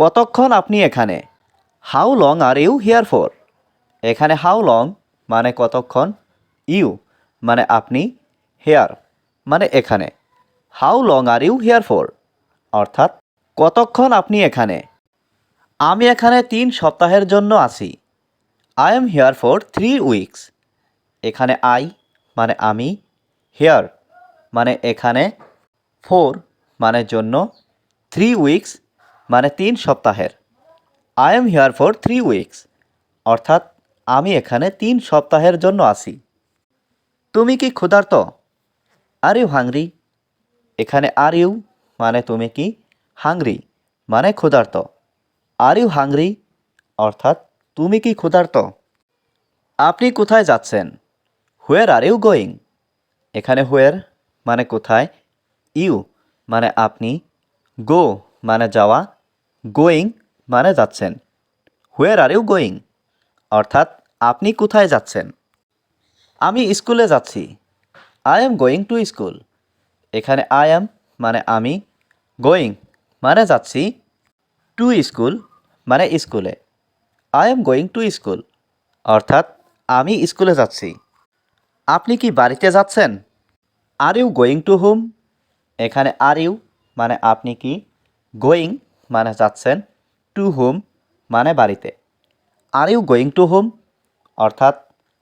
কতক্ষণ আপনি এখানে? How long are you here for? এখানে হাউ লং মানে কতক্ষণ? ইউ মানে আপনি হেয়ার মানে এখানে। How long are you here for? অর্থাৎ কতক্ষণ আপনি এখানে? আমি এখানে তিন সপ্তাহের জন্য আছি। I am here for three weeks. এখানে আই মানে আমি, হেয়ার মানে এখানে, ফোর মানে জন্য থ্রি উইকস মানে তিন সপ্তাহের। I am here for three weeks অর্থাৎ আমি এখানে তিন সপ্তাহের জন্য আছি। তুমি কি ক্ষুধার্ত? আর ইউ হাংরি এখানে আর ইউ মানে তুমি কি হাংরি মানে ক্ষুধার্ত। আর ইউ হাংরি অর্থাৎ তুমি কি ক্ষুধার্ত? আপনি কোথায় যাচ্ছেন? হুয়ার আর ইউ গোয়িং এখানে হুয়ার মানে কোথায়? ইউ মানে আপনি। গো মানে যাওয়া। গোয়িং মানে যাচ্ছেন। Where are you going? অর্থাৎ আপনি কোথায় যাচ্ছেন? আমি স্কুলে যাচ্ছি। I am going to school. এখানে আই এম মানে আমি। গোয়িং মানে যাচ্ছি টু স্কুল মানে স্কুলে। I am going to school. অর্থাৎ আমি স্কুলে যাচ্ছি। আপনি কি বাড়িতে যাচ্ছেন? Are you going to home? এখানে আর ইউ মানে আপনি কি? গোয়িং মানে যাচ্ছেন টু হোম মানে বাড়িতে। Are you going to home অর্থাৎ,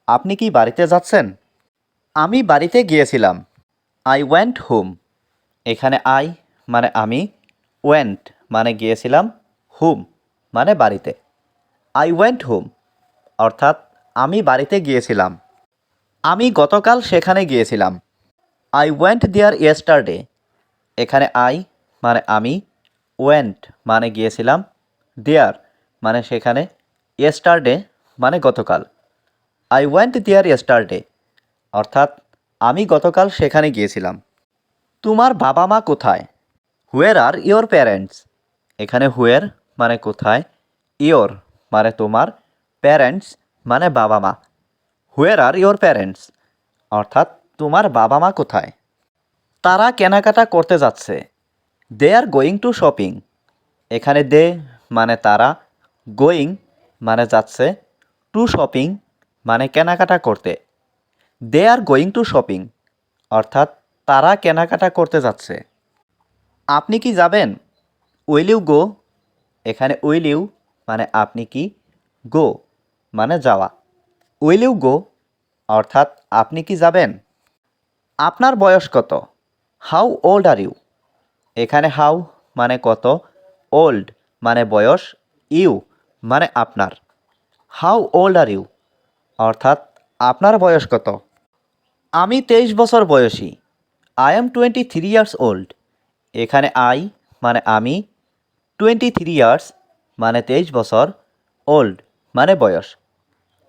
আপনি কি বাড়িতে যাচ্ছেন? আমি বাড়িতে গিয়েছিলাম। আই ওয়েন্ট হোম এখানে আই মানে আমি ওয়েন্ট মানে গিয়েছিলাম হোম মানে বাড়িতে। আই ওয়েন্ট হোম অর্থাৎ, আমি বাড়িতে গিয়েছিলাম। আমি গতকাল সেখানে গিয়েছিলাম। আই ওয়েন্ট দেয়ার ইয়েস্টারডে এখানে আই মানে আমি ওয়েন্ট মানে গিয়েছিলাম দেয়ার মানে সেখানে ইয়েস্টারডে মানে গতকাল। আই ওয়েন্ট দেয়ার ইয়েস্টারডে অর্থাৎ আমি গতকাল সেখানে গিয়েছিলাম। তোমার বাবা মা কোথায়? হুয়ের আর ইয়োর প্যারেন্টস এখানে হুয়ের মানে কোথায় ইয়োর মানে তোমার প্যারেন্টস মানে বাবা মা। হুয়ের আর ইয়োর প্যারেন্টস অর্থাৎ তোমার বাবা মা কোথায়? তারা কেনাকাটা করতে যাচ্ছে। They are going to shopping এখানে দে মানে তারা গোয়িং মানে যাচ্ছে টু শপিং মানে কেনাকাটা করতে। They are going to shopping অর্থাৎ তারা কেনাকাটা করতে যাচ্ছে। আপনি কি যাবেন? উইল ইউ গো এখানে উইল ইউ মানে আপনি কি? গো মানে যাওয়া। উইল ইউ গো অর্থাৎ আপনি কি যাবেন? আপনার বয়স কত? হাউ ওল্ড আর ইউ এখানে হাউ মানে কত, ওল্ড মানে বয়স, ইউ মানে আপনার। How old are you? অর্থাৎ আপনার বয়স কত? আমি তেইশ বছর বয়সী। I am twenty three years old. এখানে আই মানে আমি, টোয়েন্টি থ্রি ইয়ার্স মানে তেইশ বছর ওল্ড মানে বয়স।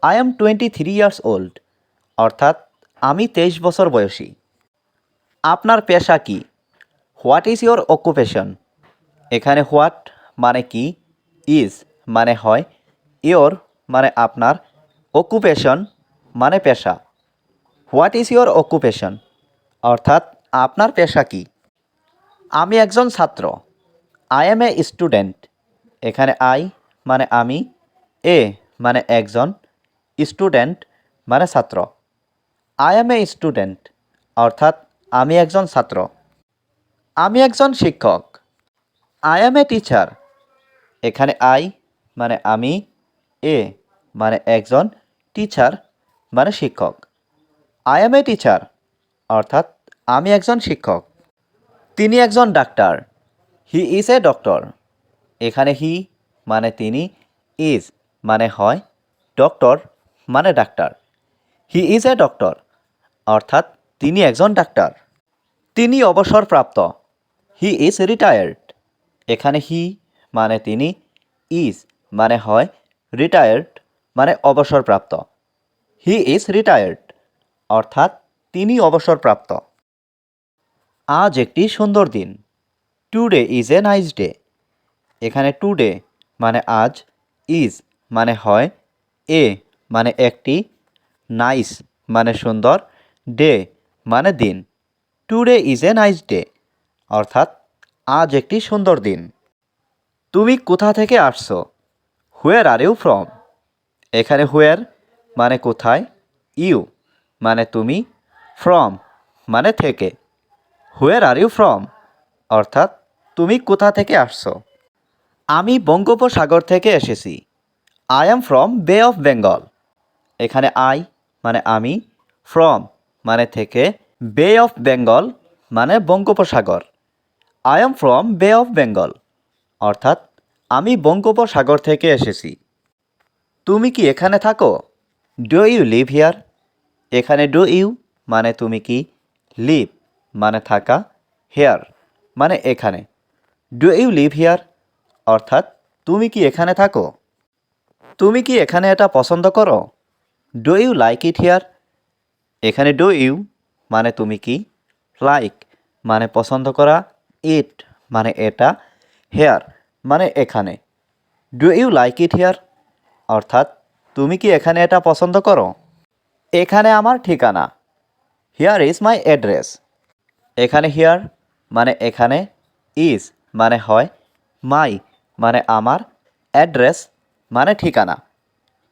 I am twenty three years old. অর্থাৎ আমি তেইশ বছর বয়সী। আপনার পেশা কি? What is your occupation? এখানে হোয়াট মানে কি, ইজ মানে হয় ইয়োর মানে আপনার, অকুপেশন মানে পেশা। What is your occupation? অর্থাৎ আপনার পেশা কি? আমি একজন ছাত্র, আই এম এ স্টুডেন্ট। এখানে আই মানে আমি, এ মানে একজন স্টুডেন্ট মানে ছাত্র। আই এম এ স্টুডেন্ট, অর্থাৎ আমি একজন ছাত্র। আমি একজন শিক্ষক। আই এম এ টিচার এখানে আই মানে আমি এ মানে একজন টিচার মানে শিক্ষক। আই এম এ টিচার অর্থাৎ আমি একজন শিক্ষক। তিনি একজন ডাক্তার। হি ইজ এ ডক্টর এখানে হি মানে তিনি ইজ মানে হয় ডক্টর মানে ডাক্তার। হি ইজ এ ডক্টর অর্থাৎ তিনি একজন ডাক্তার। তিনি অবসরপ্রাপ্ত। হি ইজ রিটায়ার্ড এখানে হি মানে তিনি ইজ মানে হয় রিটায়ার্ড মানে অবসরপ্রাপ্ত। হি ইজ রিটায়ার্ড অর্থাৎ তিনি অবসরপ্রাপ্ত। আজ একটি সুন্দর দিন। Today is a nice day এখানে টুডে মানে আজ ইজ মানে হয় এ মানে একটি নাইস মানে সুন্দর ডে মানে দিন। Today is a nice day অর্থাৎ আজ একটি সুন্দর দিন। তুমি কোথা থেকে আসছো? হুয়ার আর ইউ ফ্রম এখানে হুয়ার মানে কোথায়? ইউ মানে তুমি। ফ্রম মানে থেকে। হুয়ার আর ইউ ফ্রম অর্থাৎ তুমি কোথা থেকে আসছো? আমি বঙ্গোপসাগর থেকে এসেছি। I am from Bay of Bengal এখানে আই মানে আমি। ফ্রম মানে থেকে। বে অফ বেঙ্গল মানে বঙ্গোপসাগর। I am from Bay of Bengal অর্থাৎ, আমি বঙ্গোপসাগর থেকে এসেছি। তুমি কি এখানে থাকো? ডু ইউ লিভ হিয়ার এখানে ডু ইউ মানে তুমি কি? লিভ মানে থাকা। হেয়ার মানে এখানে। ডু ইউ লিভ হিয়ার অর্থাৎ, তুমি কি এখানে থাকো? তুমি কি এখানে এটা পছন্দ করো? Do you like it here এখানে ডু ইউ মানে তুমি কি? লাইক মানে পছন্দ করা। ইট মানে এটা হেয়ার মানে এখানে। Do you like it here অর্থাৎ, তুমি কি এখানে এটা পছন্দ করো? এখানে আমার ঠিকানা। হিয়ার ইজ মাই অ্যাড্রেস এখানে হিয়ার মানে এখানে ইজ মানে হয় মাই মানে আমার অ্যাড্রেস মানে ঠিকানা।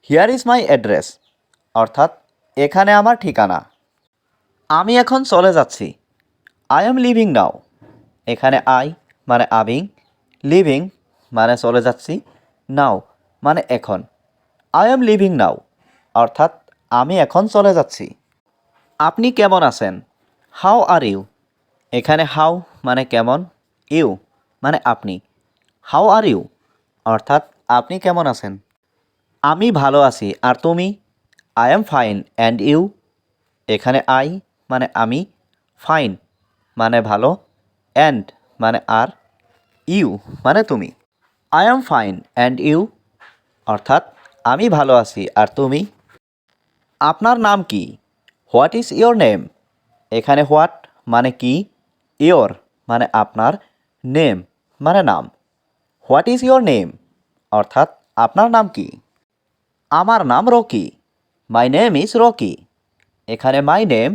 হিয়ার ইজ মাই অ্যাড্রেস অর্থাৎ, এখানে আমার ঠিকানা। আমি এখন চলে যাচ্ছি। আই এম লিভিং নাও এখানে আই মানে আমি লিভিং মানে চলে যাচ্ছি, নাও মানে এখন। আই এম লিভিং নাও, অর্থাৎ আমি এখন চলে যাচ্ছি। আপনি কেমন আছেন? How are you? এখানে হাউ মানে কেমন, ইউ মানে আপনি। How are you? অর্থাৎ আপনি কেমন আছেন? আমি ভালো আছি, আর তুমি? I am fine, and you? এখানে আই মানে আমি, ফাইন মানে ভালো অ্যান্ড মানে আর ইউ মানে তুমি। I am fine and you অর্থাৎ, আমি ভালো আছি আর তুমি? আপনার নাম কি? হোয়াট ইজ ইয়োর নেম এখানে হোয়াট মানে কি? ইয়োর মানে আপনার নেম মানে নাম। হোয়াট ইজ ইয়োর নেম অর্থাৎ, আপনার নাম কি? আমার নাম Rocky. My name is Rocky. এখানে মাই নেম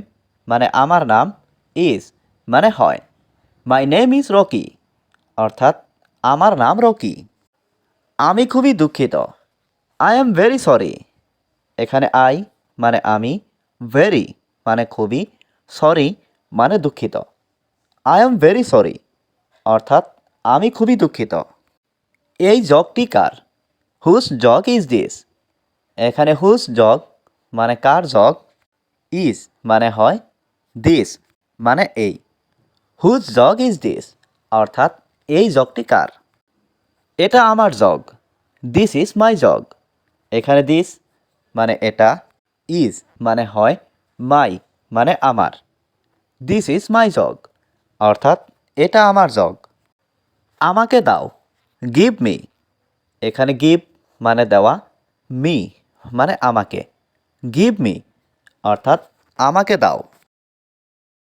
মানে আমার নাম ইজ মানে হয়। মাই নেম ইজ রকি অর্থাৎ, আমার নাম রকি আমি খুবই দুঃখিত। আই এম ভেরি সরি এখানে আই মানে আমি ভেরি মানে খুবই সরি মানে দুঃখিত। আই এম ভেরি সরি অর্থাৎ, আমি খুবই দুঃখিত। এই জগটি কার? হুস জগ ইজ দিস এখানে হুস জগ মানে কার জগ ইজ মানে হয় দিস মানে এই। হুজ জগ ইজ দিস অর্থাৎ, এই জগটি কার? এটা আমার jug this is my jug এখানে দিস মানে এটা ইজ মানে হয় মাই মানে আমার। দিস ইজ মাই জগ অর্থাৎ, এটা আমার জগ আমাকে দাও। গিভ মি এখানে গিভ মানে দেওয়া মি মানে আমাকে। গিভ মি অর্থাৎ, আমাকে দাও।